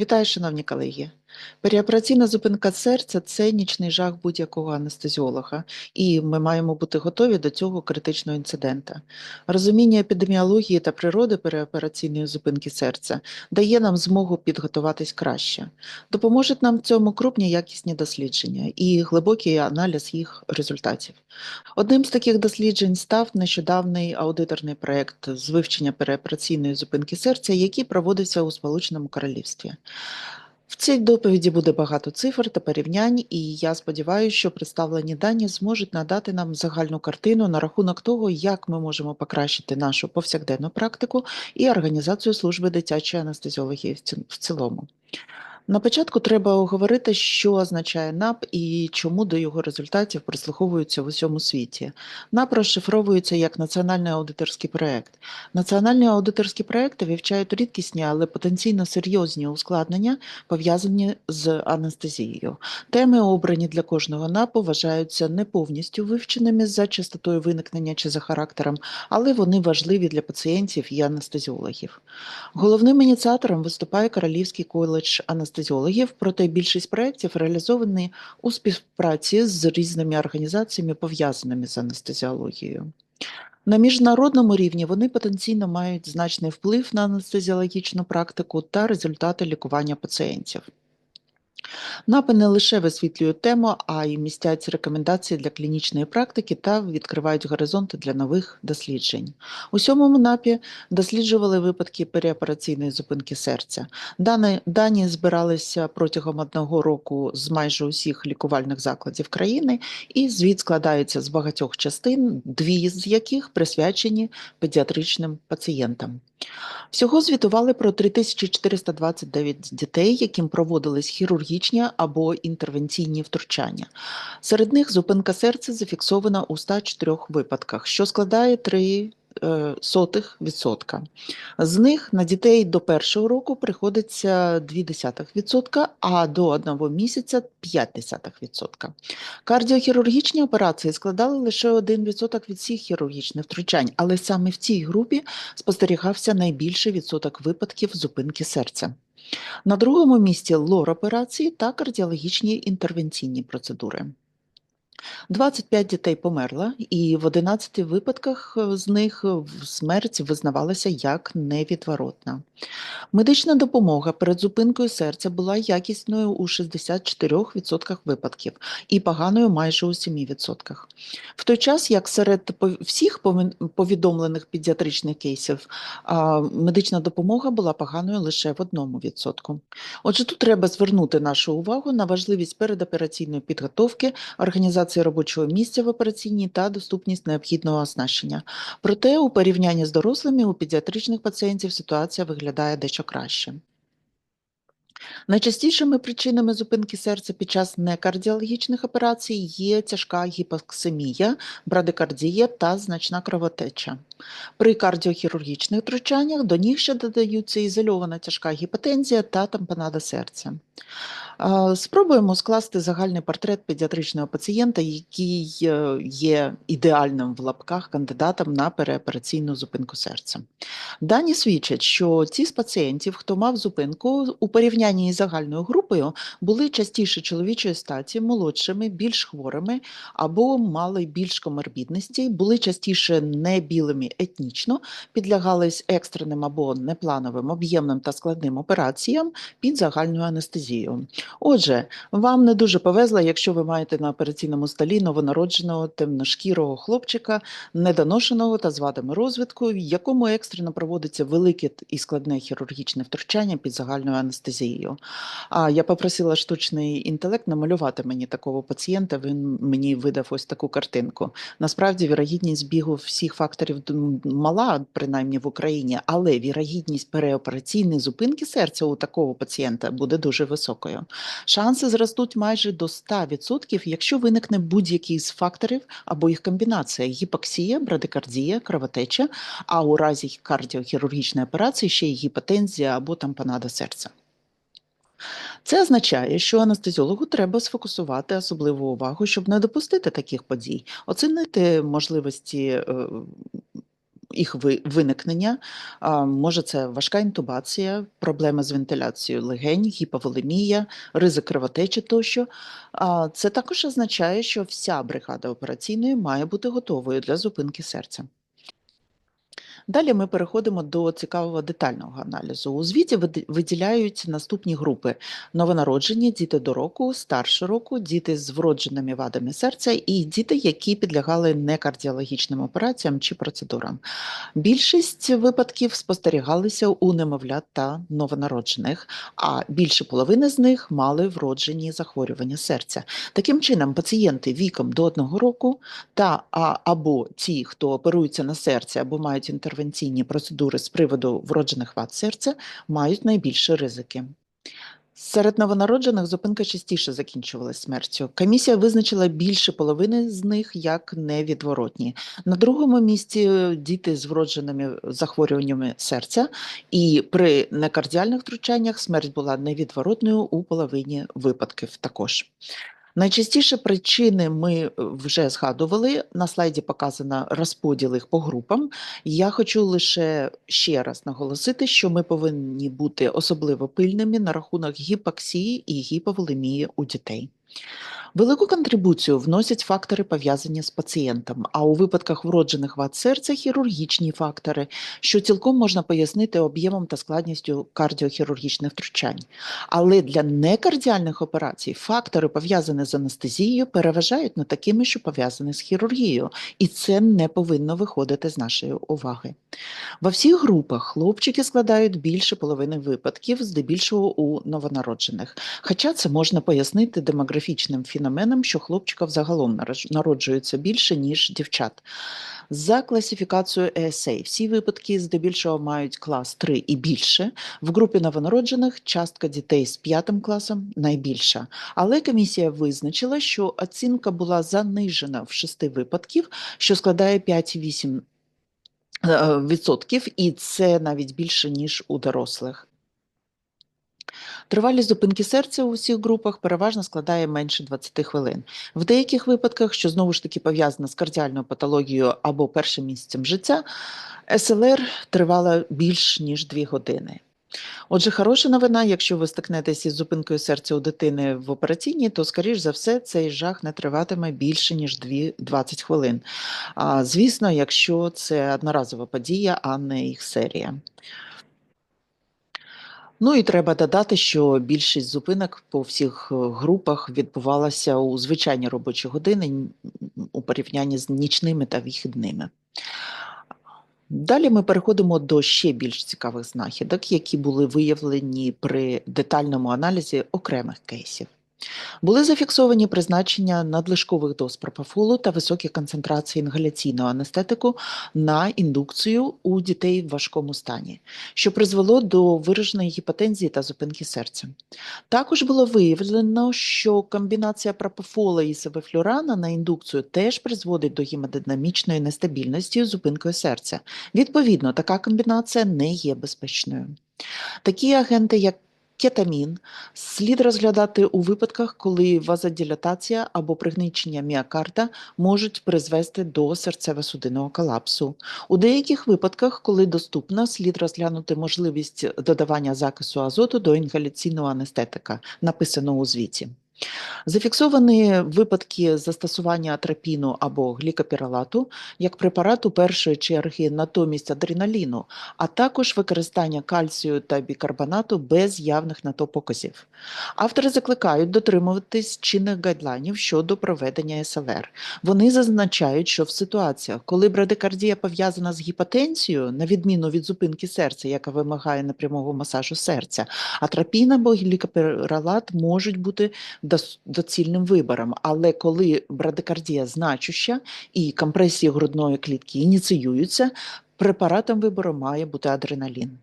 Вітаю, шановні колеги. Переопераційна зупинка серця це нічний жах будь-якого анестезіолога, і ми маємо бути готові до цього критичного інцидента. Розуміння епідеміології та природи переопераційної зупинки серця дає нам змогу підготуватись краще. Допоможуть нам в цьому крупні якісні дослідження і глибокий аналіз їх результатів. Одним з таких досліджень став нещодавний аудиторний проект з вивчення переопераційної зупинки серця, який проводився у Сполученому Королівстві. В цій доповіді буде багато цифр та порівнянь, і я сподіваюся, що представлені дані зможуть надати нам загальну картину на рахунок того, як ми можемо покращити нашу повсякденну практику і організацію служби дитячої анестезіології в ці- в цілому. На початку треба оговорити, що означає НАП і чому до його результатів прислуховуються в усьому світі. НАП розшифровується як національний аудиторський проект. Національні аудиторські проекти вивчають рідкісні, але потенційно серйозні ускладнення, пов'язані з анестезією. Теми, обрані для кожного НАПу, вважаються не повністю вивченими за частотою виникнення чи за характером, але вони важливі для пацієнтів і анестезіологів. Головним ініціатором виступає Королівський коледж анестезіологів, проте більшість проєктів реалізовані у співпраці з різними організаціями, пов'язаними з анестезіологією. На міжнародному рівні вони потенційно мають значний вплив на анестезіологічну практику та результати лікування пацієнтів. НАПи не лише висвітлюють тему, а й містять рекомендації для клінічної практики та відкривають горизонти для нових досліджень. У сьомому НАПі досліджували випадки переопераційної зупинки серця. Дані, дані збиралися протягом одного року з майже усіх лікувальних закладів країни, і звіт складається з багатьох частин, дві з яких присвячені педіатричним пацієнтам. Всього звітували про 3429 дітей, яким проводились хірургічні або інтервенційні втручання. Серед них зупинка серця зафіксована у 104 випадках, що складає 3 е, сотих відсотка. З них на дітей до першого року приходиться 0,2%, а до одного місяця 0,5%. Кардіохірургічні операції складали лише 1% від всіх хірургічних втручань, але саме в цій групі спостерігався найбільший відсоток випадків зупинки серця. На другому місці лор-операції та кардіологічні інтервенційні процедури. 25 дітей померло, і в 11 випадках е, з них в- смерть визнавалася як невідворотна. Медична допомога перед зупинкою серця була якісною у 64% випадків і поганою майже у 7%. В той час, як серед всіх повідомлених педіатричних кейсів, медична допомога була поганою лише в 1%. Отже, тут треба звернути нашу увагу на важливість передопераційної підготовки, організації робочого місця в операційній та доступність необхідного оснащення. Проте у порівнянні з дорослими у педіатричних пацієнтів ситуація виглядає дещо краще. Найчастішими причинами зупинки серця під час некардіологічних операцій є тяжка гіпоксемія, брадикардія та значна кровотеча. При кардіохірургічних втручаннях до них ще додаються ізольована тяжка гіпотензія та тампонада серця. Спробуємо скласти загальний портрет педіатричного пацієнта, який е, є ідеальним в лапках кандидатом на переопераційну зупинку серця. Дані свідчать, що ті з пацієнтів, хто мав зупинку, у порівнянні із загальною групою, були частіше чоловічої статі, молодшими, більш хворими або мали більш коморбідності, були частіше не етнічно, підлягались екстреним або неплановим об'ємним та складним операціям під загальною анестезією. Отже, вам не дуже повезло, якщо ви маєте на операційному столі новонародженого темношкірого хлопчика, недоношеного та з вадами розвитку, в якому екстрено проводиться велике і складне хірургічне втручання під загальною анестезією. А я попросила штучний інтелект намалювати мені такого пацієнта. Він мені видав ось таку картинку. Насправді, вірогідність збігу всіх факторів мала, принаймні в Україні, але вірогідність переопераційної зупинки серця у такого пацієнта буде дуже високою. Шанси зростуть майже до 100%, якщо виникне будь-який з факторів або їх комбінація: гіпоксія, брадикардія, кровотеча, а у разі кардіохірургічної операції ще й гіпотензія або тампонада серця. Це означає, що анестезіологу треба сфокусувати особливу увагу, щоб не допустити таких подій, оцінити можливості е, їх ви- виникнення. Може, це важка інтубація, проблеми з вентиляцією легень, гіповолемія, ризик кровотечі тощо. Це також означає, що вся бригада операційної має бути готовою для зупинки серця. Далі ми переходимо до цікавого детального аналізу. У звіті виділяють наступні групи: новонароджені, діти до року, старше року, діти з вродженими вадами серця і діти, які підлягали некардіологічним операціям чи процедурам. Більшість випадків спостерігалися у немовлят та новонароджених, а більше половини з них мали вроджені захворювання серця. Таким чином, пацієнти віком до одного року та або ті, хто оперуються на серці або мають інтервенційні процедури з приводу вроджених вад серця, мають найбільші ризики. Серед новонароджених зупинка частіше закінчувалась смертю. Комісія визначила більше половини з них як невідворотні. На другому місці е, діти з вродженими захворюваннями серця, і при некардіальних втручаннях смерть була невідворотною у половині випадків також. Найчастіше причини ми е, вже згадували. На слайді показано розподіл їх по групам. Я хочу лише ще раз наголосити, що ми повинні бути особливо пильними на рахунок гіпоксії і гіповолемії у дітей. Велику контрибуцію вносять фактори, пов'язані з пацієнтом, а у випадках вроджених вад серця хірургічні фактори, що цілком можна пояснити об'ємом та складністю кардіохірургічних втручань. Але для некардіальних операцій фактори, пов'язані з анестезією, переважають над такими, що пов'язані з хірургією, і це не повинно виходити з нашої уваги. Во всіх групах хлопчики складають більше половини випадків, здебільшого у новонароджених. Хоча це можна пояснити демографічним феноменом, що хлопчиків загалом народжується більше, ніж дівчат. За класифікацією ESA всі випадки здебільшого мають клас 3 і більше. В групі новонароджених частка дітей з п'ятим класом найбільша. Але комісія визначила, що оцінка була занижена в шести випадків, що складає 5,8 е, відсотків, і це навіть більше, ніж у дорослих. Тривалість зупинки серця у всіх групах переважно складає менше 20 хвилин. В деяких випадках, що знову ж таки пов'язано з кардіальною патологією або першим місяцем життя, СЛР тривала більш ніж 2 години. Отже, хороша новина, якщо ви стикнетеся із зупинкою серця у дитини в операційній, то, скоріш за все, цей жах не триватиме більше, ніж 20 хвилин. А, звісно, якщо це одноразова подія, а не їх серія. Ну і треба додати, що більшість зупинок по всіх е, групах відбувалася у звичайні робочі години у порівнянні з нічними та вихідними. Далі ми переходимо до ще більш цікавих знахідок, які були виявлені при детальному аналізі окремих кейсів. Були зафіксовані призначення надлишкових доз пропофолу та високі концентрації інгаляційного анестетику на індукцію у дітей в важкому стані, що призвело до вираженої гіпотензії та зупинки серця. Також було виявлено, що комбінація пропофола і севефлюрана на індукцію теж призводить до гемодинамічної нестабільності з зупинкою серця. Відповідно, така комбінація не є безпечною. Такі агенти, як кетамін, слід розглядати у випадках, коли вазодилатація або пригнічення міокарда можуть призвести до серцево-судинного колапсу. У деяких випадках, коли доступно, слід розглянути можливість додавання закису азоту до інгаляційного анестетика, написано у звіті. Зафіксовані випадки застосування атропіну або глікопіролату як препарату першої черги натомість адреналіну, а також використання кальцію та бікарбонату без явних на то показів. Автори закликають дотримуватись чинних гайдлайнів щодо проведення СЛР. Вони зазначають, що в ситуаціях, коли брадикардія пов'язана з гіпотензією, на відміну від зупинки серця, яка вимагає непрямого масажу серця, атропін або глікопіролат можуть бути доцільним вибором. Але коли брадикардія значуща і компресії грудної клітки ініціюються, препаратом вибору має бути адреналін.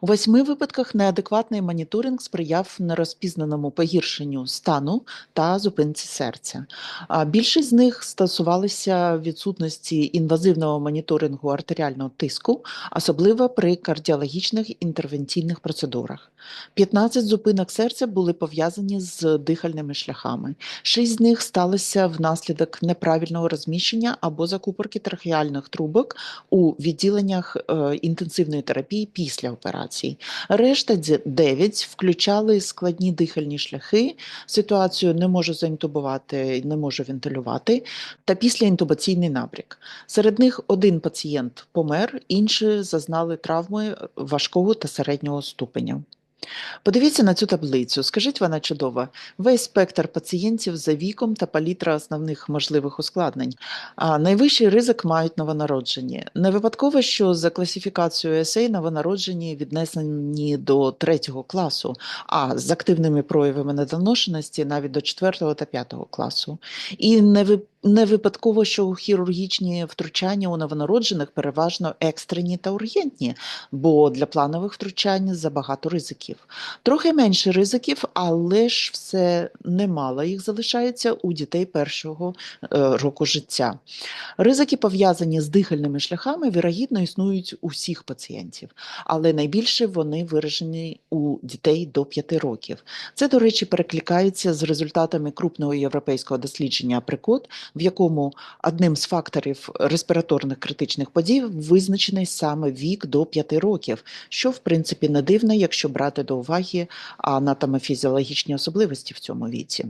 У восьми випадках неадекватний моніторинг сприяв нерозпізнаному погіршенню стану та зупинці серця. Більшість з них стосувалися відсутності інвазивного моніторингу артеріального тиску, особливо при кардіологічних інтервенційних процедурах. 15 зупинок серця були пов'язані з дихальними шляхами. Шість з них сталося внаслідок неправильного розміщення або закупорки трахеальних трубок у відділеннях е, інтенсивної терапії після операцій. Решта дзе- 9 включали складні дихальні шляхи, ситуацію не можу заінтубувати, не можу вентилювати, та післяінтубаційний набрік. Серед них один пацієнт помер, інші зазнали травми важкого та середнього ступеня. Подивіться на цю таблицю. Скажіть, вона чудова. Весь спектр пацієнтів за віком та палітра основних можливих ускладнень. А найвищий ризик мають новонароджені. Не випадково, що за класифікацією ЕСЕЙ новонароджені віднесені до третього класу, а з активними проявами недоношеності навіть до четвертого та п'ятого класу. І не ви- не випадково, що хірургічні втручання у новонароджених переважно екстрені та ургентні, бо для планових втручань забагато ризиків. Трохи менше ризиків, але ж все немало їх залишається у дітей першого е, року життя. Ризики, пов'язані з дихальними шляхами, вірогідно існують у всіх пацієнтів, але найбільше вони виражені у дітей до 5 років. Це, до речі, перекликається з результатами крупного європейського дослідження Априкот, в якому одним з факторів респіраторних критичних подій визначений саме вік до 5 років, що в принципі не дивно, якщо брати до уваги анатомофізіологічні особливості в цьому віці.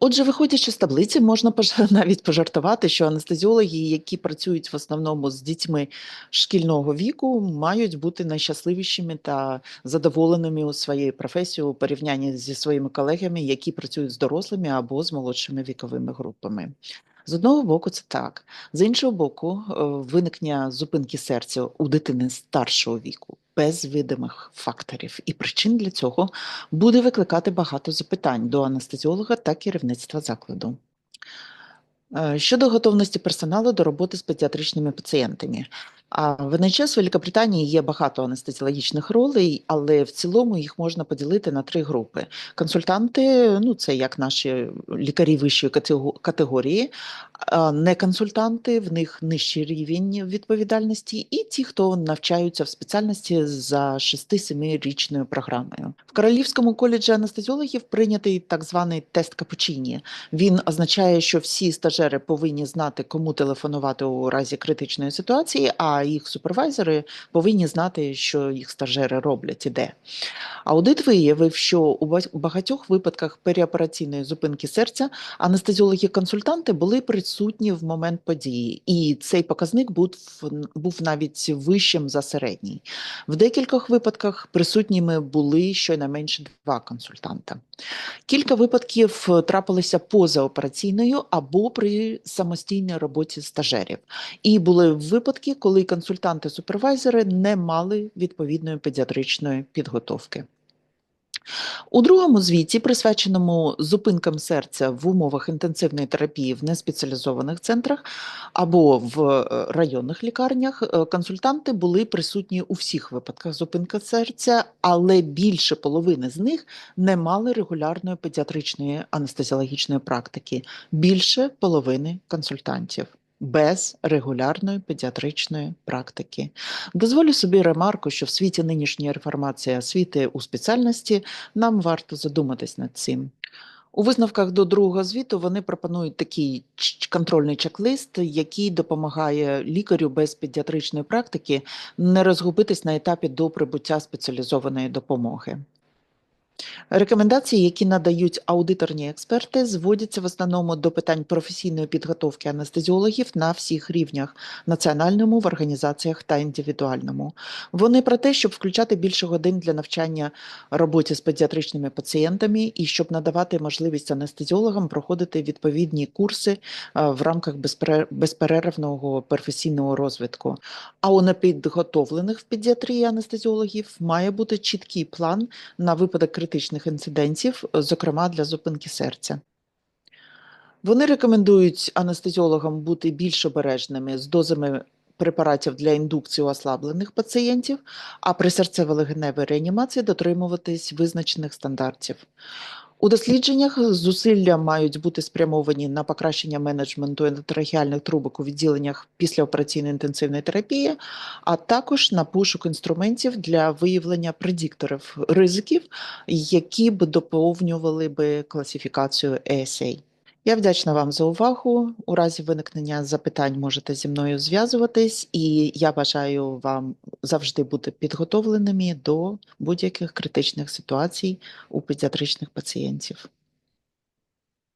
Отже, виходячи з таблиці, можна навіть пожартувати, що анестезіологи, які працюють в основному з дітьми шкільного віку, мають бути найщасливішими та задоволеними у своєї професії у порівнянні зі своїми колегами, які працюють з дорослими або з молодшими віковими групами. З одного боку, це так. З іншого боку, е, виникнення зупинки серця у дитини старшого віку без видимих факторів і причин для цього буде викликати багато запитань до анестезіолога та керівництва закладу. Е, Щодо готовності персоналу до роботи з педіатричними пацієнтами. А в Великобританії є багато анестезіологічних ролей, але в цілому їх можна поділити на три групи. Консультанти, ну це як наші лікарі вищої категорії, а неконсультанти, в них нижчий рівень відповідальності, і ті, хто навчаються в спеціальності за 6-7 річною програмою. В Королівському коледжі анестезіологів прийнятий так званий тест Капучині. Він означає, що всі стажери повинні знати, кому телефонувати у разі критичної ситуації, а їх супервайзери повинні знати, що їх стажери роблять і де. Аудит виявив, що у багатьох випадках переопераційної зупинки серця анестезіологи-консультанти були присутні в момент події, і цей показник був, був навіть вищим за середній. В декількох випадках присутніми були щонайменше два консультанта. Кілька випадків трапилися позаопераційною або при самостійній роботі стажерів. І були випадки, коли консультанти-супервайзери не мали відповідної педіатричної підготовки. У другому звіті, присвяченому зупинкам серця в умовах інтенсивної терапії в неспеціалізованих центрах або в е, районних лікарнях, е, консультанти були присутні у всіх випадках зупинки серця, але більше половини з них не мали регулярної педіатричної анестезіологічної практики. Більше половини консультантів. Без регулярної педіатричної практики. Дозволю собі ремарку, що в світі нинішньої реформації освіти у спеціальності нам варто задуматись над цим. У висновках до другого звіту вони пропонують такий контрольний чек-лист, який допомагає лікарю без педіатричної практики не розгубитись на етапі до прибуття спеціалізованої допомоги. Рекомендації, які надають аудиторні експерти, зводяться в основному до питань професійної підготовки анестезіологів на всіх рівнях національному, в організаціях та індивідуальному. Вони про те, щоб включати більше годин для навчання роботі з педіатричними пацієнтами і щоб надавати можливість анестезіологам проходити відповідні курси е, в рамках безперервного професійного розвитку. А у непідготовлених в педіатрії анестезіологів має бути чіткий план на випадок критичних інцидентів, зокрема для зупинки серця. Вони рекомендують анестезіологам бути більш обережними з дозами препаратів для індукції ослаблених пацієнтів, а при серцево-легеневій реанімації дотримуватись визначених стандартів. У дослідженнях зусилля мають бути спрямовані на покращення менеджменту ендотрахіальних трубок у відділеннях післяопераційної інтенсивної терапії, а також на пошук інструментів для виявлення предикторів ризиків, які б доповнювали би класифікацію ESA. Я вдячна вам за увагу. У разі виникнення запитань можете зі мною зв'язуватись, і я бажаю вам завжди бути підготовленими до будь-яких критичних ситуацій у педіатричних пацієнтів.